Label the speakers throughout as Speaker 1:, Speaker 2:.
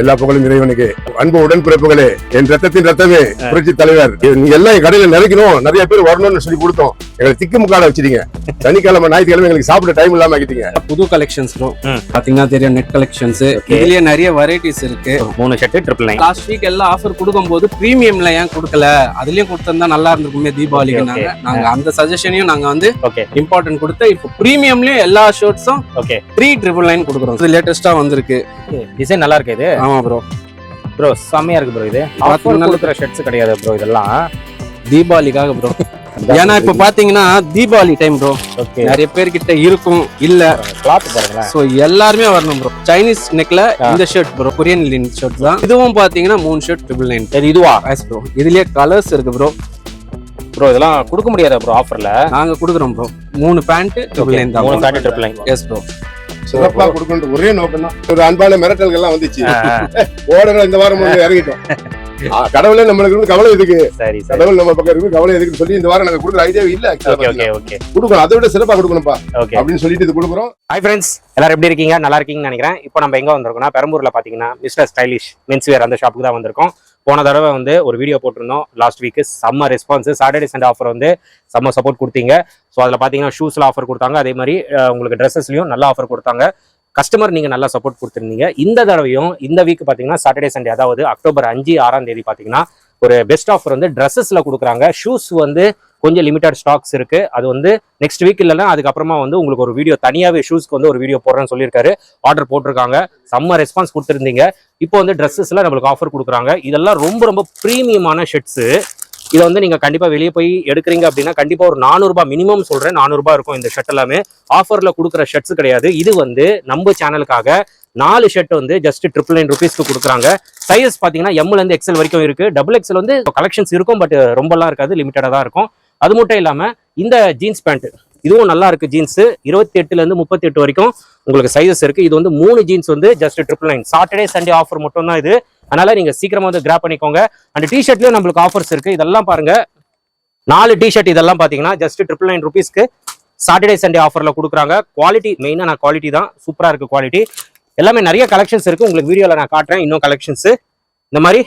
Speaker 1: எல்லா புகழும் இறைவனுக்கு. அன்பு உடன்பிறப்புகளே என் ரத்தத்தின் ரத்தமே புரட்சி தலைவர். நீங்க எல்லாம் கடையில நிறைக்கணும் நிறைய பேர் வரணும்னு சொல்லி கொடுத்தோம். எங்களை திக்கு முக்கால வச்சிட்டீங்க. சனிக்கிழமை ஞாயிற்றுக்கிழமை எங்களுக்கு சாப்பிட டைம் இல்லாம ஆக்கிட்டீங்க.
Speaker 2: புது கலெக்ஷன்ஸ். பாத்தீங்கன்னா தெரியும் நெட் கலெக்ஷன்ஸ் இதுலயே நிறைய வெரைட்டிஸ் இருக்கு.
Speaker 3: மூணு shirt triple nine
Speaker 2: last week எல்லாம் ஆஃபர் கொடுக்கும்போது பிரீமியம்ல ஏன் கொடுக்கல? அதுலயும் கொடுத்திருந்தா நல்லா இருந்திருக்குமே தீபாவளிக்கு
Speaker 3: okay.
Speaker 2: நாங்க. நாங்க அந்த சஜஷனையும் நாங்க வந்து இம்பார்ட்டன்ட் கொடுத்து இப்போ பிரீமியம்லயும் எல்லா ஷர்ட்ஸும்
Speaker 3: ஓகே
Speaker 2: த்ரீ ட்ரிபிள் நைன் கொடுக்குறோம். இது லேட்டஸ்டா வந்திருக்கு.
Speaker 3: டிசைன் நல்லா இருக்கு இது?
Speaker 2: ஆமா ப்ரோ
Speaker 3: ப்ரோ செம்மையா இருக்கு ப்ரோ இது. ஆஃபர் கொடுக்குற ஷர்ட்ஸ் கிடையாது ப்ரோ இதெல்லாம்.
Speaker 2: தீபாவளிக்காக ப்ரோ ஏன்னா இப்ப பாத்தீங்கன்னா தீபாவளி டைம் ப்ரோ நிறைய பேர்கிட்ட இருக்கும் இல்ல.
Speaker 3: கிளாத் பாருங்களேன்.
Speaker 2: சோ எல்லாருமே வரணும் ப்ரோ சைனீஸ் நெக்ல. இந்த ஷர்ட் ப்ரோ கொரியன் லின் ஷர்ட் தான். இதுவும் பாத்தீங்கன்னா மூணு ஷர்ட் ட்ரிபிள் நைன்
Speaker 3: சரி இதுவா?
Speaker 2: ப்ரோ இதுலயே கலர்ஸ் இருக்கு ப்ரோ
Speaker 3: ப்ரோ இதெல்லாம் கொடுக்க முடியாதா ப்ரோ ஆஃபர்ல
Speaker 2: நாங்க கொடுக்குறோம் ப்ரோ மூணு பேண்ட் ட்ரிபிள் நைன்
Speaker 3: மூணு
Speaker 2: தான்
Speaker 3: pant triple nine
Speaker 2: yes bro
Speaker 1: சிறப்பா கொடுக்கணும் ஒரே நோக்கம் தான் ஒரு அன்பான மிரட்டல்கள் எல்லாம் வந்துச்சு ஓடணும் இந்த வாரம் இறங்கிட்டோம். கடவுளே நம்மளுக்கு கவலை எதுக்கு?
Speaker 3: சரி
Speaker 1: கடவுள் நம்ம பக்கம் இருக்கு கவலை எதுக்குன்னு சொல்லி இந்த வாரம் நாங்க கொடுக்குற ஐடியா இல்ல கொடுக்கணும். அதை விட சிறப்பா கொடுக்கணும்ப்பா. அப்படின்னு சொல்லிட்டு இது கொடுக்குறோம்.
Speaker 3: ஹாய் ஃப்ரெண்ட்ஸ் எல்லாரும் எப்படி இருக்கீங்க? நல்லா இருக்கீங்கன்னு நினைக்கிறேன். இப்போ நம்ம எங்க வந்திருக்கோம்னா பெரம்பூர்ல பாத்தீங்கன்னா மிஸ்டர் ஸ்டைலிஷ் மென்ஸ் வேர் அந்த ஷாப்புக்கு தான் வந்திருக்கோம். போன தடவை வந்து ஒரு வீடியோ போட்டிருந்தோம். லாஸ்ட் வீக் செம்ம ரெஸ்பான்ஸ் சாட்டர்டே சண்டே ஆஃபர் வந்து செம்ம சப்போர்ட் கொடுத்தீங்க. ஸோ அதில் பார்த்தீங்கன்னா ஷூஸ்ல ஆஃபர் கொடுத்தாங்க. அதே மாதிரி உங்களுக்கு ட்ரெஸ்ஸஸ்லையும் நல்ல ஆஃபர் கொடுத்தாங்க. கஸ்டமர் நீங்க நல்லா சப்போர்ட் கொடுத்துருந்தீங்க. இந்த தடவையும் இந்த வீக் பார்த்தீங்கன்னா சாட்டர்டே சண்டே அதாவது அக்டோபர் அஞ்சு ஆறாம் தேதி பார்த்தீங்கன்னா ஒரு பெஸ்ட் ஆஃபர் வந்து ட்ரெஸ்ஸஸ்ல கொடுக்குறாங்க. ஷூஸ் வந்து கொஞ்சம் லிமிட்டட் ஸ்டாக்ஸ் இருக்கு. அது வந்து நெக்ஸ்ட் வீக் இல்லைன்னா அதுக்கப்புறமா வந்து உங்களுக்கு ஒரு வீடியோ தனியாவே ஷூஸ்க்கு வந்து ஒரு வீடியோ போடுறேன்னு சொல்லியிருக்காரு. ஆர்டர் போட்டிருக்காங்க. செம்ம ரெஸ்பான்ஸ் கொடுத்துருந்தீங்க. இப்போ வந்து ட்ரெஸ்ஸஸில் நம்மளுக்கு ஆஃபர் கொடுக்குறாங்க. இதெல்லாம் ரொம்ப ரொம்ப ப்ரீமியமான ஷெட்ஸு இதை வந்து நீங்கள் கண்டிப்பாக வெளியே போய் எடுக்கிறீங்க அப்படின்னா கண்டிப்பாக ஒரு நானூறுரூபா மினிமம் சொல்கிறேன் 400 இருக்கும் இந்த ஷர்ட் எல்லாமே. ஆஃபரில் கொடுக்குற ஷர்ட்ஸ் கிடையாது. இது வந்து நம்ம சேனலுக்காக நாலு ஷர்ட் வந்து ஜஸ்ட் ட்ரிபிள் நைன் ருபீஸ்க்கு கொடுக்குறாங்க. சைஸ் பார்த்தீங்கன்னா எம்லேருந்து எக்ஸல் வரைக்கும் இருக்குது டபுள் எக்ஸல் வந்து கலெக்ஷன்ஸ் இருக்கும் பட் ரொம்பலாம் இருக்காது. லிமிட்டடாக தான் இருக்கும். அது மட்டும் இல்லாமல் இந்த ஜீன்ஸ் பேண்ட்டு இதுவும் நல்லா இருக்கு ஜீன்ஸ் இருபத்தி எட்டுல இருந்து முப்பத்தி எட்டு வரைக்கும் உங்களுக்கு சைஸஸ் இருக்கு. இது வந்து மூணு ஜீன்ஸ் வந்து just triple nine Saturday Sunday offer மட்டும் தான் இது. அதனால நீங்க சீக்கிரமா வந்து கிராப் பண்ணிக்கோங்க. அந்த டிஷர்ட்லயும் நம்மளுக்கு ஆஃபர்ஸ் இருக்கு. இதெல்லாம் பாருங்க. நாலு டிஷர்ட் இதெல்லாம் பாத்தீங்கன்னா ஜஸ்ட் ட்ரிபிள் நைன் ருபீஸ்க்கு சாட்டர்டே சண்டே ஆஃபர்ல கொடுக்குறாங்க. குவாலிட்டி மெயினா நான் குவாலிட்டி தான். சூப்பரா இருக்கு குவாலிட்டி எல்லாமே நிறைய கலெக்ஷன்ஸ் இருக்கு. உங்களுக்கு வீடியோல நான் காட்டுறேன். இன்னும் கலெக்ஷன்ஸ் இந்த மாதிரி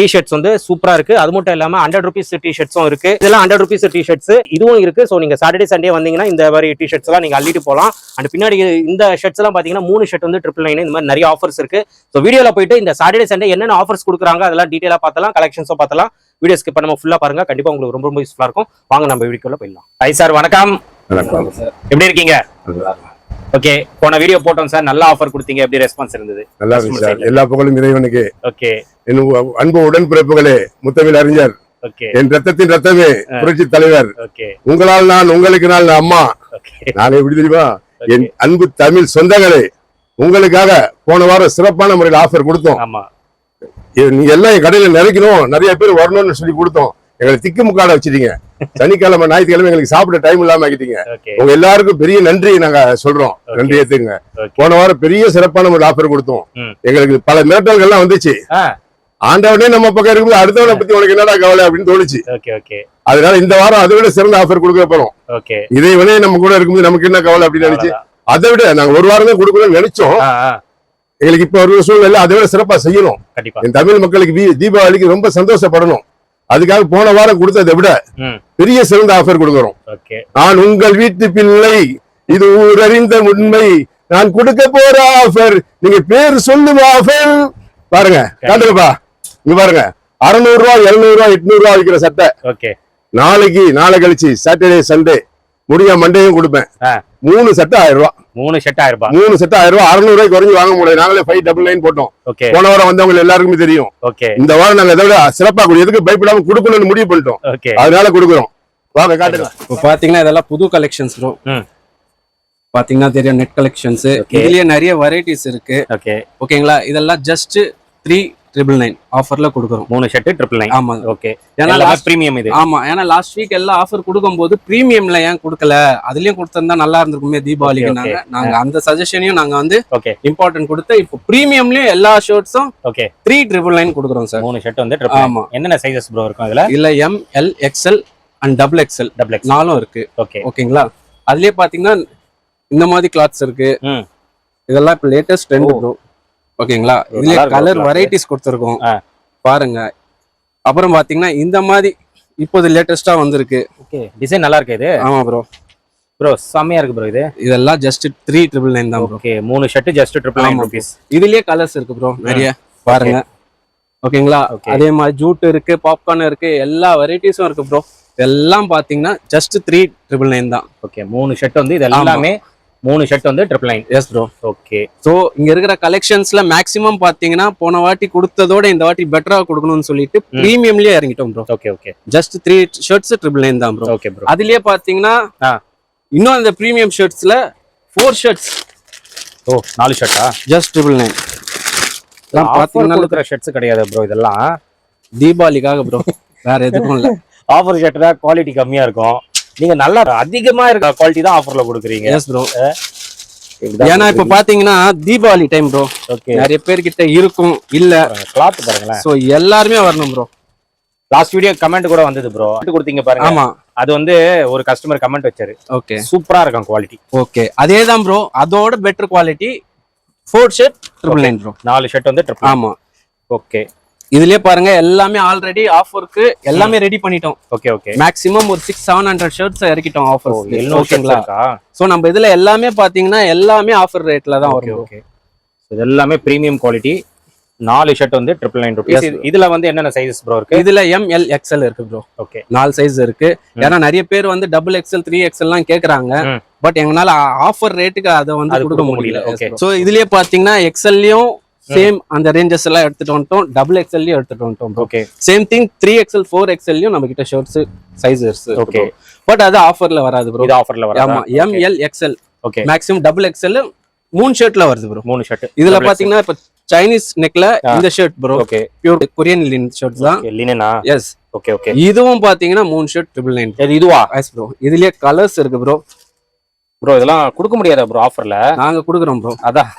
Speaker 3: டிஷர்ட்ஸ் வந்து சூப்பரா இருக்கு. அது மட்டும் இல்லாம ஹண்ட்ரட் ருபீஸ் டிஷர்ட்ஸும் இருக்கு. இதெல்லாம் ஹண்ட்ரட் ருபீஸ் டிஷர்ட்ஸ் இதுவும் இருக்கு. ஸோ நீங்க சாட்டர்டே சண்டே வந்தீங்கன்னா இந்த மாதிரி டிஷர்ட்ஸ் எல்லாம் நீங்க அள்ளிட்டு போகலாம் அண்ட் பின்னாடி இந்த ஷர்ட்ஸ் எல்லாம் பாத்தீங்கன்னா மூணு ஷர்ட் வந்து ட்ரிபிள் நைன் இந்த மாதிரி நிறைய ஆஃபர்ஸ் இருக்கு. ஸோ வீடியோல போயிட்டு இந்த சாட்டர்டே சண்டே என்னென்ன ஆஃபர்ஸ் கொடுக்குறாங்க அதெல்லாம் டீட்டெயிலாக பார்த்தலாம் கலெக்ஷன்ஸும் பார்த்தலாம் வீடியோ ஸ்கிப் பண்ணாம ஃபுல்லா பாருங்க. கண்டிப்பா உங்களுக்கு ரொம்ப ரொம்ப யூஸ்ஃபுல்லா இருக்கும். வாங்க நம்ம வீடியோக்குள்ள போயிடலாம். ஹை சார் வணக்கம். எப்படி இருக்கீங்க? ஓகே போன வீடியோ போட்டோம் சார். நல்ல ஆஃபர் கொடுத்தீங்க. எப்படி ரெஸ்பான்ஸ் இருந்தது?
Speaker 1: நல்லா சார். எல்லா புகழும் இறைவனுக்கு.
Speaker 3: ஓகே
Speaker 1: என் அன்பு உடன்பிறப்புகளே முத்தமிழ் அறிஞர். என் ரத்தத்தின் ரத்தமே புரட்சி தலைவர். உங்களால் நான் உங்களுக்கு நான் அம்மா. நான் எப்படி தெரியுமா? என் அன்பு தமிழ் சொந்தங்களே உங்களுக்காக போன வாரம் சிறப்பான முறையில் ஆஃபர் கொடுத்தோம். நீங்க எல்லாம் என் கடையில நிறைக்கணும் நிறைய பேர் வரணும்னு சொல்லி கொடுத்தோம். எங்களை திக்கு முக்கால வச்சிட்டீங்க. சனிக்கிழமை ஞாயிற்றுக்கிழமை எங்களுக்கு சாப்பிட டைம் இல்லாம ஆக்கிட்டீங்க.
Speaker 3: ஓகே
Speaker 1: உங்க எல்லாருக்கும் பெரிய நன்றி நாங்க சொல்றோம். நன்றி ஏத்துங்க. போன வாரம் பெரிய சிறப்பான ஒரு ஆஃபர் கொடுத்தோம். எங்களுக்கு பல மிரட்டல்கள்லாம் வந்துச்சு. ஆண்டவனே நம்ம பக்கம் இருக்கும்போது அடுத்தவனை பத்தி உனக்கு என்னடா கவலை அப்படின்னு தோணுச்சு. அதனால இந்த வாரம் அதை விட சிறந்த ஆஃபர் கொடுக்க போறோம். இதை விட நம்ம கூட இருக்கும்போது நமக்கு என்ன கவலை அப்படின்னு நினைச்சு அதை விட நாங்க ஒரு வாரம் தான் கொடுக்கணும்னு நினைச்சோம். எங்களுக்கு இப்ப ஒரு சூழ்நிலை அதை விட சிறப்பா செய்யணும். தமிழ் மக்களுக்கு தீபாவளிக்கு ரொம்ப சந்தோஷப்படணும். அதுக்காக போன வாரம் கொடுத்ததை விட பெரிய சிறந்த ஆஃபர் கொடுக்குறோம். நான் உங்கள் வீட்டு பிள்ளை. இது ஊரறிந்த உண்மை. நான் கொடுக்க போற ஆஃபர் நீங்க பேர் சொல்லும் ஆஃபர் பாருங்க காட்டுங்கப்பா. இங்க பாருங்க அறுநூறு ரூபா எழுநூறு ரூபா எட்நூறு ரூபா விற்கிற சட்டை நாளைக்கு நாளை கழிச்சு சாட்டர்டே சண்டே முடிய மண்டேயும் கொடுப்பேன். மூணு சட்டை ஆயிரம் ரூபா.
Speaker 3: மூணு ஷர்ட் ஆயிரம் ரூபாய்
Speaker 1: மூணு சட்டை ஆயிரம் ரூபா. அறுநூறு ரூபாய்க்கு குறைஞ்சு வாங்க முடியாது நாங்களே ஃபைவ் டபுள் நைன் போட்டோம்.
Speaker 3: ஓகே
Speaker 1: போன வாரம் வந்தவங்க எல்லாருக்குமே தெரியும்.
Speaker 3: ஓகே
Speaker 1: இந்த வாரம் நாங்க இதை விட சிறப்பா கொடு எதுக்கு பயப்படாம கொடுக்கணும்னு முடிவு பண்ணிட்டோம்.
Speaker 3: ஓகே
Speaker 1: அதனால கொடுக்குறோம். வாங்க காட்டுங்க.
Speaker 2: இப்போ பாத்தீங்கன்னா இதெல்லாம் புது கலெக்ஷன்ஸ் ப்ரோ
Speaker 3: ம்.
Speaker 2: பாத்தீங்கன்னா தெரியும் நெட் கலெக்ஷன்ஸ்
Speaker 3: Okay.
Speaker 2: இதுலயே நிறைய வெரைட்டிஸ் இருக்கு.
Speaker 3: ஓகே
Speaker 2: ஓகேங்களா இதெல்லாம் ஜஸ்ட் த்ரீ ட்ரிபிள் நைன் ஆஃபர்ல கொடுக்குறோம்.
Speaker 3: மூணு ஷர்ட் ட்ரிபிள் நைன்
Speaker 2: ஆமா.
Speaker 3: ஓகே
Speaker 2: ஏன்னா
Speaker 3: பிரீமியம் இது.
Speaker 2: ஆமா. ஏன்னா லாஸ்ட் வீக் எல்லாம் ஆஃபர் கொடுக்கும்போது பிரீமியம்ல ஏன் கொடுக்கல? அதுலயும் கொடுத்திருந்தா நல்லா இருந்திருக்குமே
Speaker 3: okay.
Speaker 2: நாங்க. அந்த சஜஷனையும் நாங்க வந்து
Speaker 3: ஓகே
Speaker 2: இம்பார்ட்டன்ட் கொடுத்து இப்போ பிரீமியம்லயும் எல்லா ஷர்ட்ஸும்
Speaker 3: ஓகே
Speaker 2: த்ரீ ட்ரிபிள் நைன் கொடுக்குறோம் சார்
Speaker 3: மூணு ஷர்ட் வந்து
Speaker 2: ஆமா.
Speaker 3: என்னென்ன சைஸஸ் ப்ரோ இருக்கும் இதுல?
Speaker 2: இல்ல M L XL and double XL
Speaker 3: double X
Speaker 2: நாலும் இருக்கு.
Speaker 3: ஓகே
Speaker 2: ஓகேங்களா அதுலயே பாத்தீங்கன்னா இந்த மாதிரி கிளாத்ஸ் இருக்கு. இதெல்லாம் இப்போ லேட்டஸ்ட் ட்ரெண்ட். ப்ரோ ஓகேங்களா? இதுல கலர். வெரைட்டிஸ் கொடுத்துருக்கோம். பாருங்க. அப்புறம் பாத்தீங்கன்னா இந்த மாதிரி இப்போது லேட்டஸ்டா வந்திருக்கு.
Speaker 3: ஓகே டிசைன் நல்லா இருக்கு இது?
Speaker 2: ஆமா ப்ரோ
Speaker 3: ப்ரோ செம்மையா இருக்கு ப்ரோ இது.
Speaker 2: இதெல்லாம் ஜஸ்ட் த்ரீ ட்ரிபிள் நைன் தான்
Speaker 3: ஓகே மூணு shirt just triple nine rupees
Speaker 2: இதுலயே கலர்ஸ் இருக்கு ப்ரோ நிறைய. பாருங்க. ஓகேங்களா. அதே மாதிரி ஜூட் இருக்கு பாப்கார்ன் இருக்கு எல்லா வெரைட்டிஸும் இருக்கு ப்ரோ எல்லாம் பாத்தீங்கன்னா ஜஸ்ட் த்ரீ ட்ரிபிள் நைன் தான்.
Speaker 3: ஓகே மூணு ஷர்ட் வந்து இது எல்லாமே மூணு ஷர்ட் வந்து triple nine
Speaker 2: yes bro
Speaker 3: okay
Speaker 2: so இங்க இருக்கிற கலெக்ஷன்ஸ்ல மேக்ஸிமம் பாத்தீங்கன்னா போன வாட்டி கொடுத்ததோட இந்த வாட்டி பெட்டரா கொடுக்கணும்னு சொல்லிட்டு ப்ரீமியம்லயே இறங்கிட்டோம் bro
Speaker 3: okay okay
Speaker 2: just three shirts triple nine தான் ப்ரோ
Speaker 3: ஓகே ப்ரோ
Speaker 2: அதுலயே பாத்தீங்கன்னா
Speaker 3: ஆ.
Speaker 2: இன்னும் அந்த ப்ரீமியம் ஷர்ட்ஸ்ல ஃபோர் ஷர்ட்ஸ்
Speaker 3: ஓ நாலு ஷர்ட்டா
Speaker 2: ஜஸ்ட் ட்ரிபிள் நைன்
Speaker 3: ஆஃபர்
Speaker 2: பாத்தீங்கன்னா
Speaker 3: கொடுக்குற ஷர்ட்ஸ் கிடையாது ப்ரோ இதெல்லாம்.
Speaker 2: தீபாவளிக்காக ப்ரோ வேற எதுக்கும் இல்ல.
Speaker 3: ஆஃபர் ஷர்ட் தான் குவாலிட்டி கம்மியா இருக்கும். நீங்க நல்லா அதிகமா இருக்க குவாலிட்டி தான் ஆஃபர்ல கொடுக்குறீங்க.
Speaker 2: எஸ் ப்ரோ ஏன்னா இப்ப பாத்தீங்கன்னா தீபாவளி டைம் ப்ரோ
Speaker 3: ஓகே
Speaker 2: நிறைய பேர்கிட்ட இருக்கும் இல்ல.
Speaker 3: கிளாத் பாருங்களேன்.
Speaker 2: சோ எல்லாருமே வரணும் ப்ரோ
Speaker 3: லாஸ்ட் வீடியோ கமெண்ட் கூட வந்தது ப்ரோ கொடுத்தீங்க பாருங்க.
Speaker 2: ஆமா.
Speaker 3: அது வந்து ஒரு கஸ்டமர் கமெண்ட் வச்சாரு.
Speaker 2: ஓகே
Speaker 3: சூப்பரா இருக்கும் குவாலிட்டி
Speaker 2: ஓகே அதே தான் ப்ரோ அதோட better quality four shirt triple nine bro
Speaker 3: நாலு ஷர்ட் வந்து ட்ரிபிள்
Speaker 2: ஆமா.
Speaker 3: ஓகே
Speaker 2: இதுலயே பாருங்க எல்லாமே ஆல்ரெடி ஆஃபருக்கு எல்லாமே ரெடி பண்ணிட்டோம்.
Speaker 3: ஓகே ஓகே
Speaker 2: மேக்ஸிமம் ஒரு சிக்ஸ் செவன் ஹண்ட்ரட் ஷர்ட்ஸ் இறக்கிட்டோம் ஆஃபர் ஓகேங்களா சோ நம்ம இதுல எல்லாமே பாத்தீங்கன்னா எல்லாமே ஆஃபர் ரேட்ல தான்
Speaker 3: ஓகே
Speaker 2: வரும்
Speaker 3: ஓகே இது எல்லாமே பிரீமியம் குவாலிட்டி நாலு ஷர்ட் வந்து ட்ரிபிள் நைன் ருபீஸ். இதுல வந்து என்னென்ன சைஸஸ் ப்ரோ இருக்கு?
Speaker 2: இதுல எம் எல் எக்ஸ்எல் இருக்கு ப்ரோ
Speaker 3: ஓகே
Speaker 2: நாலு சைஸ் இருக்கு. ஏன்னா நிறைய பேர் வந்து டபுள் எக்ஸ்எல் த்ரீ எக்ஸ்எல் எல்லாம் கேக்குறாங்க. பட் எங்களால ஆஃபர் ரேட்டுக்கு அதை வந்து கொடுக்க முடியல.
Speaker 3: okay.
Speaker 2: சோ இதுலயே பாத்தீங்கன்னா எக்ஸ்எல்லையும் சேம் அந்த ரேஞ்சஸ் எல்லாம் எடுத்துட்டு வந்துட்டோம். டபுள் எக்ஸ்எல்லையும் எடுத்துட்டு வந்துட்டோம்
Speaker 3: okay
Speaker 2: same thing three XL four எக்ஸ்எல்லையும் நம்ம கிட்ட ஷர்ட்ஸ் சைஸஸ்
Speaker 3: Okay.
Speaker 2: பட் அது ஆஃபர்ல வராது ப்ரோ
Speaker 3: ஆஃபர்ல வர
Speaker 2: ஆமா M L XL
Speaker 3: okay
Speaker 2: maximum double XL மூணு ஷர்ட்ல வருது ப்ரோ
Speaker 3: மூணு ஷர்ட்
Speaker 2: இதுல பாத்தீங்கன்னா இப்ப சைனீஸ் நெக்ல இந்த shirt bro
Speaker 3: okay
Speaker 2: pure Korean லின் ஷர்ட்ஸ் தான்.
Speaker 3: லினனா
Speaker 2: எஸ்
Speaker 3: ஓகே ஓகே
Speaker 2: இதுவும் பாத்தீங்கன்னா மூணு ஷர்ட் ட்ரிபிள் நைன்
Speaker 3: இது இதுவா?
Speaker 2: எஸ் ப்ரோ இதுலயே கலர்ஸ் இருக்கு ப்ரோ
Speaker 3: ப்ரோ இதெல்லாம் கொடுக்க முடியாதா ப்ரோ ஆஃபர்ல
Speaker 2: நாங்க குடுக்குறோம் ப்ரோ
Speaker 3: அதான்.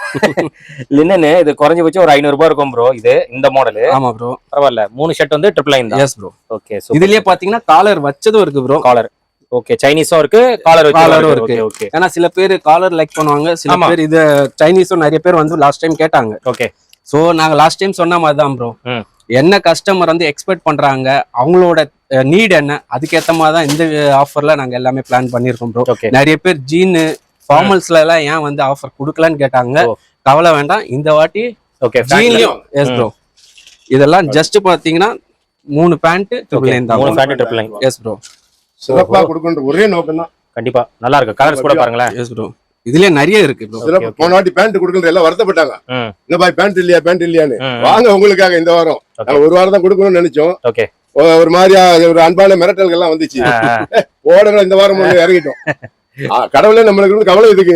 Speaker 3: லினனு இது குறைஞ்சபட்சம் ஒரு ஐநூறு ரூபாய் இருக்கும் ப்ரோ இது இந்த மாடல்
Speaker 2: ஆமா ப்ரோ
Speaker 3: பரவாயில்ல. மூணு ஷர்ட் வந்து ட்ரிபிள் தான்.
Speaker 2: எஸ் ப்ரோ
Speaker 3: ஓகே
Speaker 2: இதுலயே பாத்தீங்கன்னா காலர் வச்சதும் இருக்கு ப்ரோ
Speaker 3: காலர் ஓகே சைனீஸும் இருக்கு காலர்
Speaker 2: உம்
Speaker 3: இருக்கு. ஓகே
Speaker 2: ஏன்னா சில பேர் காலர் லைக் பண்ணுவாங்க சில. பேர் இது சைனீஸும் நிறைய பேர் வந்து லாஸ்ட் டைம் கேட்டாங்க.
Speaker 3: ஓகே
Speaker 2: சோ நாங்க லாஸ்ட் டைம் சொன்ன மாதிரி தான் ப்ரோ. என்ன கஸ்டமர் வந்து எக்ஸ்பெக்ட் பண்றாங்க அவங்களோட நீட் என்ன? அதுக்கேத்த மாதிரி தான் இந்த ஆஃபர்ல நாங்க எல்லாமே பிளான் பண்ணிருக்கோம் ப்ரோ
Speaker 3: ஓகே
Speaker 2: நிறைய பேர் ஜீனு ஃபார்மல்ஸ்ல எல்லாம் ஏன் வந்து ஆஃபர் கொடுக்கலன்னு கேட்டாங்க.
Speaker 3: ஓ.
Speaker 2: கவலை வேண்டாம். இந்த வாட்டி
Speaker 3: ஓகே
Speaker 2: ஜீன்லயும் எஸ். ப்ரோ இதெல்லாம் ஜஸ்ட் பாத்தீங்கன்னா மூணு பேண்ட் ட்ரிபிள் நைன்
Speaker 3: மூணு
Speaker 2: தான்
Speaker 3: pant triple nine
Speaker 2: yes bro
Speaker 1: சிறப்பா கொடுக்கன்ற ஒரே நோக்கம் தான்.
Speaker 3: கண்டிப்பா. நல்லா இருக்கு. கலர்ஸ் கூட பாருங்களேன்.
Speaker 2: எஸ் ப்ரோ இதுலயே நிறைய இருக்கு
Speaker 1: போன வாட்டி பேண்ட் கொடுக்கறது எல்லாம் வருத்தப்பட்டாங்க. இந்த பாய் பேண்ட் இல்லையா பேண்ட் இல்லையான்னு.
Speaker 3: ம்.
Speaker 1: வாங்க உங்களுக்காக இந்த வாரம். ஒரு வாரம் தான் கொடுக்கணும்னு நினைச்சோம்.
Speaker 3: ஓகே
Speaker 1: ஒரு மாதிரியா ஒரு அன்பான மிரட்டல்கள் எல்லாம் வந்துச்சு ஓடணும் இந்த வாரம் இறங்கிட்டோம். கடவுளே நம்மளுக்கு கவலை எதுக்கு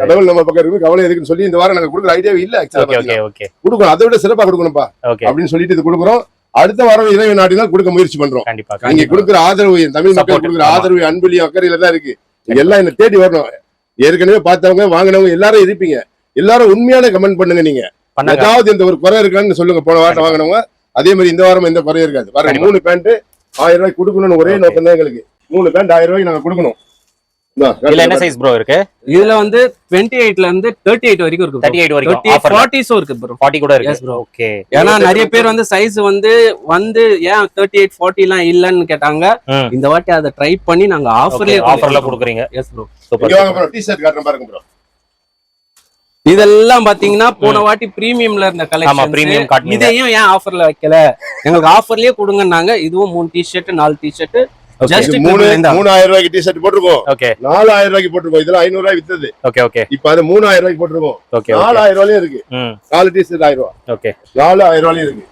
Speaker 1: கடவுள் நம்ம பக்கம் இருக்கு கவலை எதுக்குன்னு சொல்லி இந்த வாரம் நாங்க கொடுக்குற ஐடியாவே இல்ல கொடுக்கணும். அதை விட சிறப்பா கொடுக்கணும்ப்பா.
Speaker 3: ஓகே.
Speaker 1: அப்படின்னு சொல்லிட்டு இது கொடுக்குறோம். அடுத்த வாரம் இறைவன் நாடினால் கொடுக்க முயற்சி பண்றோம். நீங்க கொடுக்குற ஆதரவு தமிழ் மக்கள் கொடுக்குற. ஆதரவு அன்புலையும் அக்கறையில தான் இருக்கு. எல்லாம் என்ன தேடி வரணும். ஏற்கனவே பார்த்தவங்க வாங்கினவங்க எல்லாரும் இருப்பீங்க. எல்லாரும் உண்மையான கமெண்ட் பண்ணுங்க நீங்க. ஏதாவது இந்த ஒரு குறை இருக்கான்னு சொல்லுங்க. போன வாரம் வாங்கினவங்க. அதே மாதிரி இந்த வாரம் எந்த குறையும் இருக்காது. பாருங்க
Speaker 3: கண்டிப்பா.
Speaker 1: மூணு பேண்ட் ஆயிரம் ரூபாய்க்கு கொடுக்கணும்னு ஒரே. நோக்கம் தான் எங்களுக்கு. மூணு பேண்ட் ஆயிரம் ரூபாய்க்கு நாங்க கொடுக்கணும். இந்தா,
Speaker 3: இதுல என்ன சைஸ் ப்ரோ இருக்கு?
Speaker 2: இதுல வந்து டுவெண்ட்டி எயிட்ல இருந்து தேர்ட்டி எயிட் வரைக்கும் இருக்கு
Speaker 3: தேர்ட்டி எயிட் வரைக்கும்
Speaker 2: தேர்ட்டி
Speaker 3: ஆஃபர்
Speaker 2: ஃபார்ட்டிஸும் இருக்கு ப்ரோ
Speaker 3: ஃபார்ட்டி கூட
Speaker 2: Yes,
Speaker 3: இருக்கு
Speaker 2: bro.
Speaker 3: ஓகே
Speaker 2: ஏன்னா நிறைய பேர் வந்து சைஸ் வந்து வந்து ஏன் தேர்ட்டி எயிட் ஃபார்ட்டி எல்லாம் இல்லன்னு கேட்டாங்க. இந்த வாட்டி அதை ட்ரை பண்ணி நாங்க ஆஃபர்லயே
Speaker 3: ஆஃபர்ல கொடுக்குறீங்க.
Speaker 2: எஸ் ப்ரோ
Speaker 1: இங்க வாங்க
Speaker 3: சூப்பர்
Speaker 1: ப்ரோ டி-ஷர்ட் காட்டுறேன் பாருங்க ப்ரோ
Speaker 2: இதெல்லாம் பாத்தீங்கன்னா போன வாட்டி பிரீமியம்ல இருந்த கலெக்ஷன்
Speaker 3: காட்டுனீங்க.
Speaker 2: இதையும் ஏன் ஆஃபர்ல வைக்கல? எங்களுக்கு ஆஃபர்லயே கொடுங்கன்னாங்க. இதுவும் மூணு டிஷர்ட் நாலு டிஷர்ட் ஜஸ்ட்
Speaker 1: இது மூணு மூணாயிரம் ரூபாய்க்கு டி-ஷர்ட் போட்டிருக்கோம்.
Speaker 3: ஓகே
Speaker 1: நாலாயிரம் ரூபாய்க்கு போட்டிருக்கோம். இதெல்லாம் ஐநூறு ரூபாய் வித்தது.
Speaker 3: ஓகே ஓகே
Speaker 1: இப்ப அது மூணாயிரம் ரூபாய்க்கு போட்டிருக்கோம். நாலாயிரம் ரூபாயும் இருக்கு. நாலு ஆயிரம் ரூபாய்.
Speaker 3: ஓகே
Speaker 1: நாலு ஆயிரம் ரூபாயும் இருக்கு.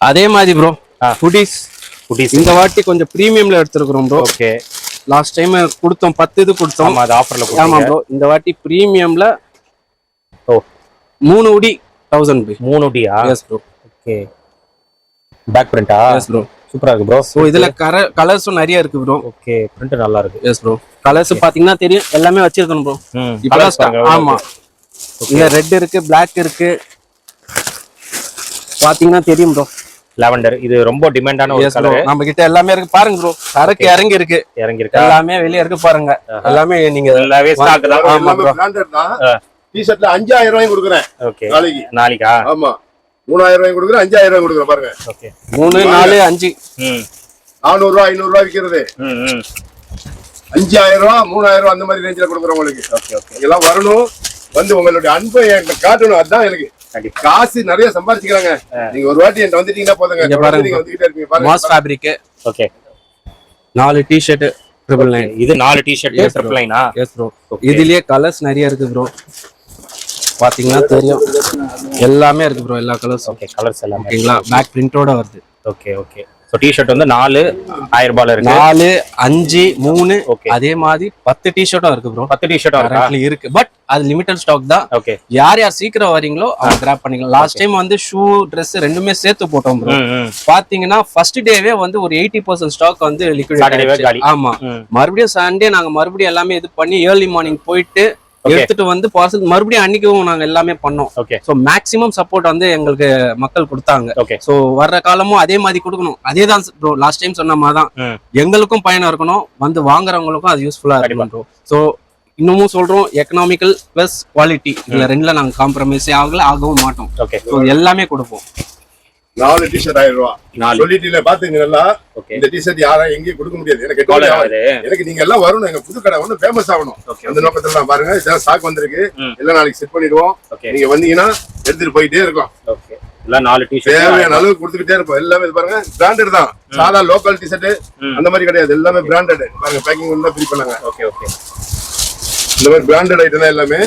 Speaker 2: அதே மாதிரி ப்ரோ
Speaker 3: ஆ.
Speaker 2: ஹுடிஸ்
Speaker 3: குட்டீஸ்
Speaker 2: இந்த வாட்டி கொஞ்சம் பிரீமியம்ல எடுத்திருக்கிறோம் ப்ரோ
Speaker 3: ஓகே
Speaker 2: லாஸ்ட் டைம் கொடுத்தோம். பத்து இது கொடுத்தோம்.
Speaker 3: அது ஆஃபர்ல
Speaker 2: ஆமா ப்ரோ இந்த வாட்டி பிரீமியம்ல மூணு உடி தௌசண்ட் பை.
Speaker 3: மூணு டியா
Speaker 2: எஸ் ப்ரோ
Speaker 3: ஓகே. பேக் பிரிண்டா
Speaker 2: எஸ் ப்ரோ
Speaker 3: சூப்பரா இருக்கு ப்ரோ
Speaker 2: ஸோ இதுல கர கலர்ஸும் நிறைய இருக்கு ப்ரோ
Speaker 3: ஓகே பிரிண்ட் நல்லா இருக்கு.
Speaker 2: எஸ் ப்ரோ கலர்ஸ் பாத்தீங்கன்னா தெரியும் எல்லாமே வச்சிருக்கணும் ப்ரோ கலர்ஸ் ஆமா. இங்க ரெட் இருக்கு Black இருக்கு. பாத்தீங்கன்னா தெரியும் ப்ரோ
Speaker 3: லாவெண்டர் இது ரொம்ப டிமாண்டான ஒரு
Speaker 2: ப்ரோ
Speaker 3: கலர்
Speaker 2: நம்ம கிட்ட எல்லாமே இருக்கு. பாருங்க ப்ரோ சரக்கு இறங்கி இருக்கு
Speaker 3: இறங்கி இருக்கா
Speaker 2: எல்லாமே வெளிய இருக்கு பாருங்க. எல்லாமே நீங்க
Speaker 3: எல்லாமே ஸ்டாக் தான்.
Speaker 2: ஆமா
Speaker 1: எல்லாமே
Speaker 3: ஆ.
Speaker 1: டிஷர்ட்ல அஞ்சாயிரம் ரூபாய் கொடுக்குறேன்.
Speaker 3: ஓகே
Speaker 1: நாளைக்கு.
Speaker 3: நாளைக்கா?
Speaker 1: ஆமா. மூணாயிரம் ரூபாய் கொடுக்குறேன் அஞ்சாயிரம் ரூபாய் கொடுக்குறேன் பாருங்க.
Speaker 3: ஓகே
Speaker 2: மூணு நாலு அஞ்சு.
Speaker 1: நானூறு ரூபாய் ஐநூறு ரூபாய் விற்கிறது. அஞ்சாயிரம் ரூபாய் மூணாயிரம் ரூபாய் அந்த மாதிரி ரேஞ்சில் கொடுக்குறோம் உங்களுக்கு
Speaker 3: ஓகே ஓகே
Speaker 1: இதெல்லாம் வரணும். வந்து உங்களுடைய அன்பை என்கிட்ட காட்டணும். அதுதான் எனக்கு. காசு நிறைய சம்பாதிச்சுக்கிறாங்க நீங்க ஒரு வாட்டி என்கிட்ட வந்துட்டீங்கன்னா போதுங்க. நீங்க வந்துகிட்டே இருப்பீங்க.
Speaker 2: மாஸ் ஃபேப்ரிக்
Speaker 3: ஓகே
Speaker 2: நாலு டிஷர்ட் ட்ரிபிள் நைன்
Speaker 3: இது நாலு t-shirt
Speaker 2: Yes, bro.
Speaker 3: Triple
Speaker 2: yes bro இதுலயே கலர்ஸ் நிறைய இருக்கு ப்ரோ பாத்தீங்கன்னா தெரியும். எல்லாமே இருக்கு ப்ரோ எல்லா கலர்ஸும்
Speaker 3: ஓகே கலர்ஸ் எல்லாமே
Speaker 2: ஓகேங்களா? பேக் பிரிண்டோட வருது.
Speaker 3: ஓகே ஓகே ஸோ டிஷர்ட் வந்து நாலு ஆயிரம் ரூபாயில இருக்கு.
Speaker 2: நாலு அஞ்சு மூணு
Speaker 3: Okay.
Speaker 2: அதே மாதிரி பத்து டிஷர்ட்டும் இருக்கு ப்ரோ
Speaker 3: பத்து டிஷர்ட் இருக்கா?
Speaker 2: பட் அது லிமிட்டட் ஸ்டாக் தான்.
Speaker 3: ஓகே
Speaker 2: யார் யார் சீக்கிரம் வரீங்களோ அவங்க கிராப் பண்ணிக்கலாம். லாஸ்ட் டைம் வந்து ஷூ Dress ரெண்டுமே சேர்த்து போட்டோம் ப்ரோ பாத்தீங்கன்னா ஃபர்ஸ்ட் டேவே வந்து ஒரு எயிட்டி பர்சன்ட் ஸ்டாக் வந்து. லிக்விட் ஆமா. மறுபடியும் சண்டே நாங்க மறுபடியும் எல்லாமே இது பண்ணி ஏர்லி மார்னிங் போயிட்டு. எடுத்துட்டு வந்து பார்சல் மறுபடியும் அன்னைக்கும் நாங்க எல்லாமே பண்ணோம்.
Speaker 3: ஓகே
Speaker 2: ஸோ மேக்ஸிமம் சப்போர்ட் வந்து எங்களுக்கு மக்கள் கொடுத்தாங்க.
Speaker 3: ஓகே
Speaker 2: ஸோ வர்ற காலமும் அதே மாதிரி கொடுக்கணும். அதே தான் ப்ரோ லாஸ்ட் டைம் சொன்ன மாதிரி தான் எங்களுக்கும் பயணம் இருக்கணும். வந்து வாங்குறவங்களுக்கும் அது யூஸ்ஃபுல்லா இருக்கணும் ஸோ இன்னமும் சொல்றோம் எக்கனாமிக்கல் பிளஸ் குவாலிட்டி இதுல ரெண்டுல நாங்க காம்ப்ரமைஸே ஆகல ஆகவும் மாட்டோம்.
Speaker 3: ஓகே
Speaker 2: எல்லாமே கொடுப்போம்.
Speaker 1: நாலு டிஷர்ட் ஆயிரம் ரூபாய்
Speaker 3: நாலு.
Speaker 1: சொல்லிட்டீங்க பாத்துங்க நல்லா
Speaker 3: ஓகே
Speaker 1: இந்த டிஷர்ட் யாரும் எங்கேயும் கொடுக்க முடியாது. எனக்கு எனக்கு நீங்க எல்லாம் வரணும். எங்க புது கடை ஒண்ணு ஃபேமஸ் ஆகணும். அந்த நோக்கத்துல நான் பாருங்க. இதெல்லாம் ஸ்டாக் வந்திருக்கு. எல்லாம் நாளைக்கு செட் பண்ணிடுவோம். நீங்க வந்தீங்கன்னா எடுத்துட்டு போயிட்டே
Speaker 3: எல்லாம் நாலு டிஷர்ட்
Speaker 1: தேவையான அளவுக்கு கொடுத்துக்கிட்டே இருப்போம். எல்லாமே பாருங்க. பிராண்டட் தான். சாதா லோக்கல் டிஷர்ட். அந்த மாதிரி கிடையாது. எல்லாமே பிராண்டட் பாருங்க பேக்கிங் வந்து ஃப்ரீ பண்ணாங்க.
Speaker 3: ஓகே ஓகே
Speaker 1: இந்த மாதிரி பிராண்டட் ஐட்டம் தான் எல்லாமே.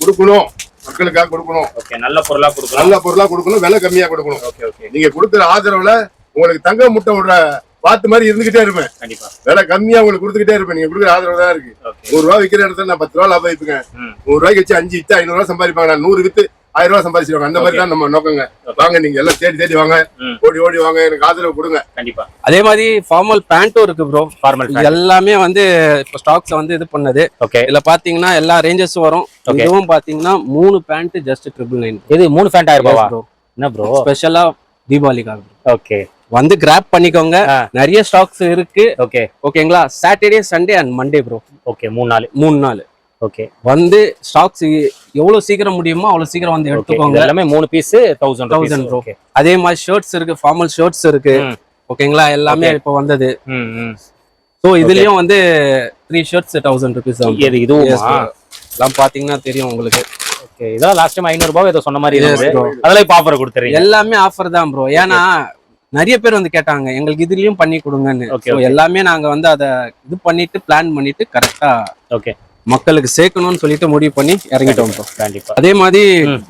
Speaker 1: கொடுக்கணும். மக்களுக்காக கொடுக்கணும்.
Speaker 3: ஓகே நல்ல பொருளா கொடுக்கலாம்
Speaker 1: நல்ல பொருளா கொடுக்கணும் விலை கம்மியா கொடுக்கணும்.
Speaker 3: Okay okay.
Speaker 1: நீங்க கொடுக்குற ஆதரவுல உங்களுக்கு தங்க முட்டை விடுற பாத்து மாதிரி இருந்துகிட்டே இருப்பேன்.
Speaker 3: கண்டிப்பா.
Speaker 1: விலை கம்மியா உங்களுக்கு கொடுத்துக்கிட்டே இருப்பேன். நீங்க கொடுக்குற ஆதரவு தான் இருக்கு. நூறு ரூபாய் விக்கிற இடத்துல நான் பத்து ரூபா லாபம் வைப்பேங்க.
Speaker 3: ம்.
Speaker 1: நூறு ரூபாய்க்கு வச்சு அஞ்சு வித்து ஐநூறு ரூபாய் சம்பாதிப்பாங்க. நான் நூறு வித்து ஆயிரம் ரூபாய் சம்பாதிச்சிருவாங்க. அந்த மாதிரி தான் நம்ம நோக்கங்க. வாங்க நீங்க எல்லாம் தேடி தேடி வாங்க. ஓடி ஓடி வாங்க. எனக்கு ஆதரவு கொடுங்க.
Speaker 3: கண்டிப்பா.
Speaker 2: அதே மாதிரி ஃபார்மல் பேண்ட்டும் இருக்கு ப்ரோ
Speaker 3: ஃபார்மல்
Speaker 2: எல்லாமே வந்து இப்போ ஸ்டாக்ஸ் வந்து இது பண்ணது.
Speaker 3: ஓகே
Speaker 2: இதுல பாத்தீங்கன்னா எல்லா ரேஞ்சஸும் வரும்.
Speaker 3: Okay.
Speaker 2: இதுவும் பாத்தீங்கன்னா மூணு பேண்ட் ஜஸ்ட் ட்ரிபிள் நைன்
Speaker 3: இது மூணு ஃபேண்ட் ஆயிரம் ரூபாவா?
Speaker 2: ப்ரோ
Speaker 3: என்ன ப்ரோ
Speaker 2: ஸ்பெஷலா தீபாவளிக்காக
Speaker 3: ஓகே
Speaker 2: வந்து கிராப் பண்ணிக்கோங்க. நிறைய ஸ்டாக்ஸ் இருக்கு.
Speaker 3: ஓகே
Speaker 2: ஓகேங்களா Saturday Sunday and Monday bro
Speaker 3: okay மூணு நாள்
Speaker 2: மூணு நாள்
Speaker 3: ஓகே
Speaker 2: வந்து ஸ்டாக்ஸ் எவ்வளவு சீக்கிரம் முடியுமோ அவ்வளவு சீக்கிரம் வந்து எடுத்துக்கோங்க.
Speaker 3: எல்லாமே மூணு பீஸ் தௌசண்ட்
Speaker 2: தௌசண்ட்
Speaker 3: ஓகே
Speaker 2: அதே மாதிரி ஷர்ட்ஸ் இருக்கு ஃபார்மல் ஷர்ட்ஸ் இருக்கு. ஓகேங்களா எல்லாமே. இப்போ வந்தது. ஸோ இதுலயும் வந்து த்ரீ ஷர்ட்ஸ் தௌசண்ட் ருபீஸ்
Speaker 3: இது இதுவும்?
Speaker 2: எல்லாம் பாத்தீங்கன்னா தெரியும் உங்களுக்கு.
Speaker 3: ஓகே லாஸ்ட் டைம் ஐநூறு ரூபாய் ஏதோ சொன்ன மாதிரி. அதெல்லாம் இப்ப ஆஃபர் கொடுத்துறீங்க.
Speaker 2: எல்லாமே ஆஃபர் தான் ப்ரோ ஏன்னா நிறைய பேர் வந்து கேட்டாங்க எங்களுக்கு இதுலயும் பண்ணி கொடுங்கன்னு. எல்லாமே நாங்க வந்து அதை இது பண்ணிட்டு பிளான் பண்ணிட்டு கரெக்டா
Speaker 3: ஓகே
Speaker 2: மக்களுக்கு சேர்க்கணும்னு சொல்லிட்டு முடிவு பண்ணி இறங்கிட்டோம் ப்ரோ
Speaker 3: கண்டிப்பா
Speaker 2: அதே மாதிரி.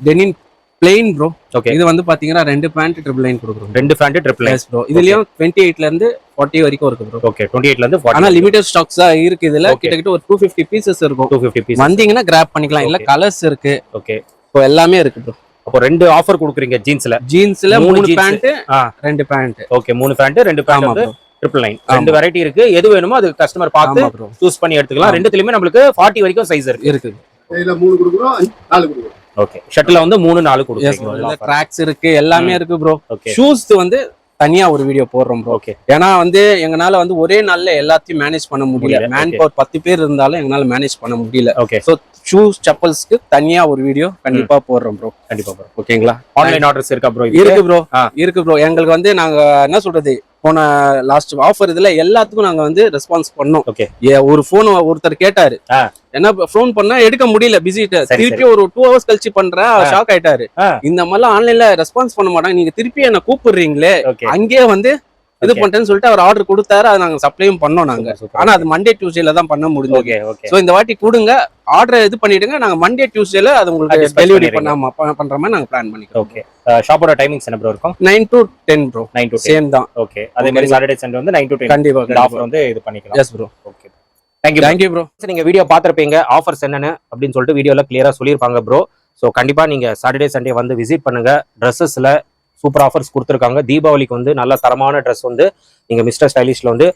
Speaker 2: டெனின் பிளெயின் ப்ரோ
Speaker 3: ஓகே
Speaker 2: இது வந்து பாத்தீங்கன்னா ரெண்டு பேண்ட் ட்ரிபிள் லைன் கொடுக்குறோம்
Speaker 3: ரெண்டு ஃபேண்ட் ட்ரிபிள்
Speaker 2: எஸ் ப்ரோ இதுலயும் டுவெண்ட்டி எயிட்ல இருந்து ஃபார்ட்டி வரைக்கும் இருக்கு ப்ரோ
Speaker 3: ஓகே டுவெண்ட்டி எயிட்ல இருந்து
Speaker 2: ஆனா லிமிடெட் ஸ்டாக்ஸ் தான் இருக்கு இதுல. கிட்டத்தட்ட ஒரு டூ ஃபிஃப்டி பீசஸ் இருக்கும்.
Speaker 3: டூ ஃபிஃப்டி பீஸ்
Speaker 2: வந்தீங்கன்னா கிராப் பண்ணிக்கலாம். இல்ல. கலர்ஸ் இருக்கு.
Speaker 3: ஓகே
Speaker 2: ஸோ எல்லாமே இருக்கு ப்ரோ
Speaker 3: அப்போ ரெண்டு ஆஃபர் கொடுக்குறீங்க ஜீன்ஸ்ல
Speaker 2: ஜீன்ஸ்ல
Speaker 3: மூணு.
Speaker 2: பேண்ட் ரெண்டு பேண்ட்
Speaker 3: ஓகே மூணு ஃபேண்ட் ரெண்டு பேண்ட் ட்ரிபிள் நைன். ரெண்டு வெரைட்டி இருக்கு. எது வேணுமோ அது கஸ்டமர் பார்த்து சூஸ் பண்ணி எடுத்துக்கலாம். ரெண்டுத்துலயுமே நம்மளுக்கு ஃபார்ட்டி வரைக்கும் சைஸ் இருக்கு.
Speaker 2: இருக்கு.
Speaker 1: மூணு கொடுக்குறோம் நாலு கொடுக்குறோம்.
Speaker 3: ஓகே ஷர்ட்ல வந்து மூணு நாலு கொடுக்குறீங்க
Speaker 2: ட்ராக்ஸ் இருக்கு. எல்லாமே இருக்கு ப்ரோ ஷூஸ் வந்து தனியா ஒரு வீடியோ போடுறோம் ப்ரோ
Speaker 3: ஓகே
Speaker 2: ஏன்னா வந்து எங்கனால வந்து ஒரே நாள்ல எல்லாத்தையும் மேனேஜ் பண்ண முடியல. மேன். பவர் பத்து பேர் இருந்தாலும் எங்கனால மேனேஜ் பண்ண முடியல.
Speaker 3: ஓகே
Speaker 2: ஸோ ஷூஸ் செப்பல்ஸ்க்கு தனியா ஒரு வீடியோ கண்டிப்பா போடுறோம் ப்ரோ
Speaker 3: கண்டிப்பா ப்ரோ
Speaker 2: ஓகேங்களா
Speaker 3: ஆன்லைன் ஆர்டர்ஸ் இருக்கா ப்ரோ
Speaker 2: இருக்கு ப்ரோ. இருக்கு ப்ரோ எங்களுக்கு வந்து நாங்க என்ன சொல்றது? போன லாஸ்ட் ஆஃபர் இதுல எல்லாத்துக்கும் நாங்க வந்து ரெஸ்பான்ஸ் பண்ணோம்.
Speaker 3: ஓகே
Speaker 2: ஒரு போன் ஒருத்தர் கேட்டாரு. என்ன ஃபோன் பண்ணா எடுக்க முடியல பிஸி. திருப்பி ஒரு டூ ஹவர்ஸ் கழிச்சு பண்றேன் ஷாக் ஆயிட்டாரு. இந்த மாதிரிலாம் ஆன்லைன்ல ரெஸ்பான்ஸ் பண்ண மாட்டாங்க. நீங்க திருப்பி என்ன கூப்பிடுறீங்களே அங்கேயே வந்து இது. பண்றேன்னு சொல்லிட்டு அவர் ஆர்டர் கொடுத்தாரு. அதை நாங்க சப்ளையும் பண்ணோம் நாங்க. ஆனா அது மண்டே டியூஸ்டேல தான் பண்ண முடிஞ்சது.
Speaker 3: ஓகே ஓகே
Speaker 2: சோ இந்த வாட்டி கொடுங்க. ஆர்டர் இது பண்ணிடுங்க. நாங்க மண்டே டியூஸ்டேல அது உங்களுக்கு டெலிவரி. பண்ணாம பண்ற மாதிரி நாங்க பிளான் பண்ணிக்கிறோம்.
Speaker 3: ஓகே ஷாப்போட டைமிங்ஸ் என்ன ப்ரோ இருக்கும்?
Speaker 2: Nine to ten bro
Speaker 3: nine to
Speaker 2: same தான்.
Speaker 3: ஓகே அதே மாதிரி சாட்டர்டே சண்டே வந்து நைன் டு டென்
Speaker 2: கண்டிப்பா
Speaker 3: ஆஃபர் வந்து இது பண்ணிக்கலாம்.
Speaker 2: Yes bro
Speaker 3: okay thank you
Speaker 2: thank you bro
Speaker 3: நீங்க வீடியோ பார்த்திருப்பீங்க. ஆஃபர்ஸ் என்னன்னு அப்படின்னு சொல்லிட்டு வீடியோல கிளியரா சொல்லியிருப்பாங்க ப்ரோ ஸோ கண்டிப்பா நீங்க சாட்டர்டே சண்டே வந்து விசிட் பண்ணுங்க. ட்ரெஸ்ஸஸ்ல சூப்பர் ஆஃபர்ஸ் கொடுத்துருக்காங்க. தீபாவளிக்கு வந்து நல்ல தரமான ட்ரெஸ் வந்து நீங்கள் மிஸ்டர் ஸ்டைலிஷ்ல வந்து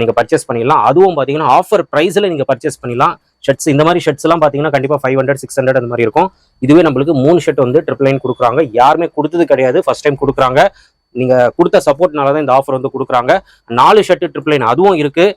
Speaker 3: நீங்கள் பர்ச்சேஸ் பண்ணிடலாம். அதுவும் பார்த்தீங்கன்னா ஆஃபர் ப்ரைஸில் நீங்கள் பர்ச்சேஸ் பண்ணிடலாம். ஷர்ட்ஸ் இந்த மாதிரி ஷர்ட்ஸ் எல்லாம் கண்டிப்பாக ஃபைவ் ஹண்ட்ரட் சிக்ஸ் ஹண்ட்ரட் அந்த மாதிரி இருக்கும். இதுவே நம்மளுக்கு மூணு ஷர்ட் வந்து ட்ரிபிள் நைன் கொடுக்குறாங்க. யாருமே கொடுத்தது கிடையாது. ஃபர்ஸ்ட் டைம் கொடுக்குறாங்க. நீங்கள் கொடுத்த சப்போர்ட்னால தான் இந்த ஆஃபர் வந்து கொடுக்குறாங்க. நாலு ஷர்ட் ட்ரிபிள் நைன் அதுவும் இருக்குது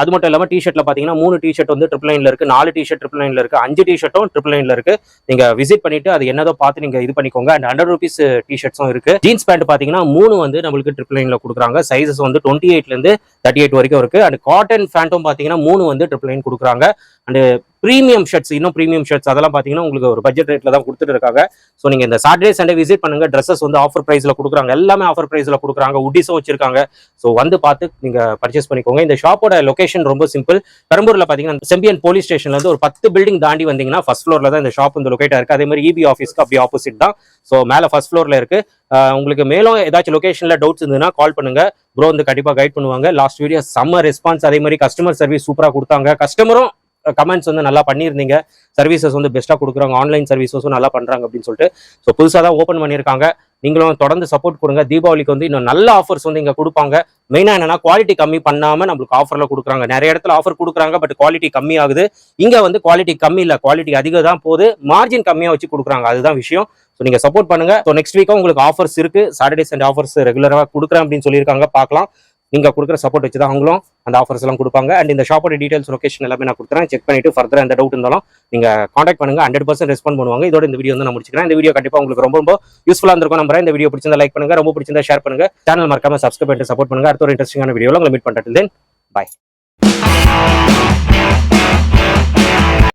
Speaker 3: அது மட்டும் இல்லாமல் டிஷர்ட்ல பார்த்தீங்கன்னா மூணு டிஷர்ட் வந்து ட்ரிபிள் லைன்ல இருக்கு நாலு டிஷர்ட் ட்ரிபிள் லைன்ல இருக்கு அஞ்சு டிஷர்ட்டும் ட்ரிபிள் லைன்ல இருக்கு. நீங்க விசிட் பண்ணிட்டு அது என்னதோ பார்த்து நீங்க இது பண்ணிக்கோங்க. அண்ட் ஹண்ட்ரட் ருபீஸ் டிஷர்ட்ஸும் இருக்கு. ஜீன்ஸ் பேண்ட் பார்த்தீங்கன்னா மூணு வந்து நம்மளுக்கு ட்ரிபிள் லைன்ல கொடுக்குறாங்க. சைஸஸ் வந்து டுவெண்ட்டி எயிட்ல இருந்து தேர்ட்டி எயிட் வரைக்கும் இருக்கு. அண்ட் காட்டன் ஃபேண்ட்டும் பார்த்தீங்கன்னா மூணு வந்து ட்ரிபிள் லைன் கொடுக்குறாங்க. அண்ட் ப்ரீமியம் ஷர்ட்ஸ் இன்னும் ப்ரீமியம் ஷர்ட்ஸ் அதெல்லாம் பார்த்தீங்கன்னா உங்களுக்கு ஒரு பட்ஜெட் ரேட்ல தான் கொடுத்துட்டு இருக்காங்க. ஸோ நீங்க இந்த சாட்டர்டே சண்டே விசிட் பண்ணுங்க. ட்ரெஸ்ஸஸ் வந்து ஆஃபர் பிரைஸ்ல கொடுக்குறாங்க. எல்லாமே ஆஃபர் பிரைஸ்ல கொடுக்குறாங்க. உட்டிஸும் வச்சிருக்காங்க. ஸோ வந்து பார்த்து நீங்க பர்ச்சேஸ் பண்ணிக்கோங்க. இந்த ஷாப்போட லொகேஷன் ரொம்ப சிம்பிள் பெரம்பூர்ல பாத்தீங்கன்னா செம்பியன் போலீஸ் ஸ்டேஷன்ல இருந்து ஒரு பத்து பில்டிங் தாண்டி வந்தீங்கன்னா ஃபர்ஸ்ட் ஃப்ளோர்ல தான் இந்த ஷாப் வந்து லொகேட்டா இருக்கு அதே மாதிரி இபி ஆஃபீஸ்க்கு அப்படி ஆப்போசிட் தான். ஸோ மேல ஃபர்ஸ்ட் ஃப்ளோர்ல இருக்கு. உங்களுக்கு மேலும் ஏதாச்சும் லொகேஷன்ல டவுட்ஸ் இருந்ததுன்னா கால் பண்ணுங்க. ப்ரோ வந்து கண்டிப்பா கைட் பண்ணுவாங்க. லாஸ்ட் வீடியோ செம்ம ரெஸ்பான்ஸ் அதே மாதிரி கஸ்டமர் சர்வீஸ் சூப்பரா கொடுத்தாங்க. கஸ்டமரும் கமெண்ட்ஸ் வந்து நல்லா பண்ணியிருந்தீங்க. சர்வீசஸ் வந்து பெஸ்ட்டாக கொடுக்குறாங்க. ஆன்லைன் சர்வீசஸும் நல்லா பண்ணுறாங்க அப்படின்னு சொல்லிட்டு. ஸோ புதுசாக தான் ஓப்பன் பண்ணியிருக்காங்க. நீங்களும் தொடர்ந்து சப்போர்ட் கொடுங்க. தீபாவளிக்கு வந்து இன்னும் நல்ல ஆஃபர்ஸ் வந்து இங்கே கொடுப்பாங்க. மெயினாக என்னன்னா குவாலிட்டி கம்மி பண்ணாமல் நம்மளுக்கு ஆஃபரில் கொடுக்குறாங்க. நிறைய இடத்துல ஆஃபர் கொடுக்குறாங்க பட் குவாலிட்டி கம்மி ஆகுது. இங்கே வந்து குவாலிட்டி கம்மி இல்லை குவாலிட்டி அதிகம் தான் போகுது. மார்ஜின் கம்மியாக வச்சு கொடுக்குறாங்க. அதுதான் விஷயம். ஸோ நீங்கள் சப்போர்ட் பண்ணுங்க. ஸோ நெக்ஸ்ட் வீக்கும் உங்களுக்கு ஆஃபர்ஸ் இருக்கு. சாட்டர்டே சண்டே ஆஃபர்ஸ் ரெகுலராக கொடுக்குறேன் அப்படின்னு சொல்லியிருக்காங்க. பார்க்கலாம். நீங்க கொடுக்குற சப்போர்ட் வச்சு தான் அவங்களும் அந்த ஆஃபர்ஸ் எல்லாம் கொடுப்பாங்க. அண்ட் இந்த ஷாப்போட டீடைல்ஸ் லொகேஷன் எல்லாமே நான் கொடுத்துறேன் செக் பண்ணிட்டு ஃபர்தர் எந்த டவுட் இருந்தாலும் நீங்க காண்டாக்ட் பண்ணுங்க. ஹண்ட்ரட் பர்சன்ட் ரெஸ்பாண்ட் பண்ணுவாங்க. இதோட இந்த வீடியோ வந்து நான் முடிச்சுக்கிறேன். இந்த வீடியோ கண்டிப்பாக உங்களுக்கு ரொம்ப ரொம்ப யூஸ்ஃபுல்லாக இருந்திருக்கும் நம்புறேன். இந்த வீடியோ பிடிச்சிருந்தா லைக் பண்ணுங்க. ரொம்ப பிடிச்சிருந்தா ஷேர் பண்ணுங்க. சேனல் மறக்காம சப்ஸ்கிரைப் பண்ணிட்டு சப்போர்ட் பண்ணுங்க. அடுத்த ஒரு இன்ட்ரெஸ்டிங்கான வீடியோவில் உங்களை மீட் பண்ணுறது தென் பாய்